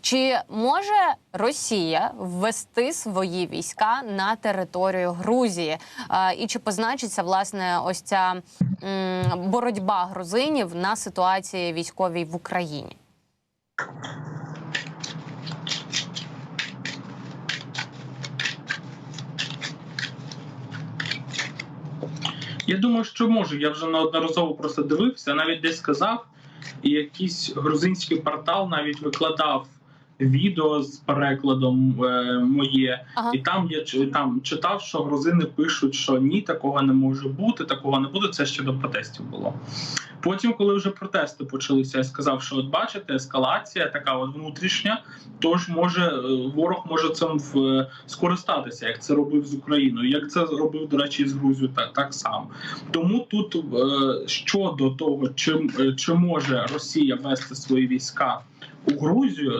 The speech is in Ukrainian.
Чи може Росія ввести свої війська на територію Грузії? І чи позначиться власне ось ця боротьба грузинів на ситуації військовій в Україні? Я думаю, що може. Я вже неодноразово просто дивився, навіть десь сказав, і якийсь грузинський портал навіть викладав відео з перекладом е, моє, Ага. і там я там читав, що грузини пишуть, що ні, такого не може бути, такого не буде. Це ще до протестів було. Потім, коли вже протести почалися, я сказав, що от бачите, ескалація така от внутрішня. Тож може е, ворог може цим в, скористатися, як це робив з Україною, як це робив, до речі, з Грузією, так, так само. Тому тут е, щодо того, чи, е, чи може Росія вести свої війська у Грузію,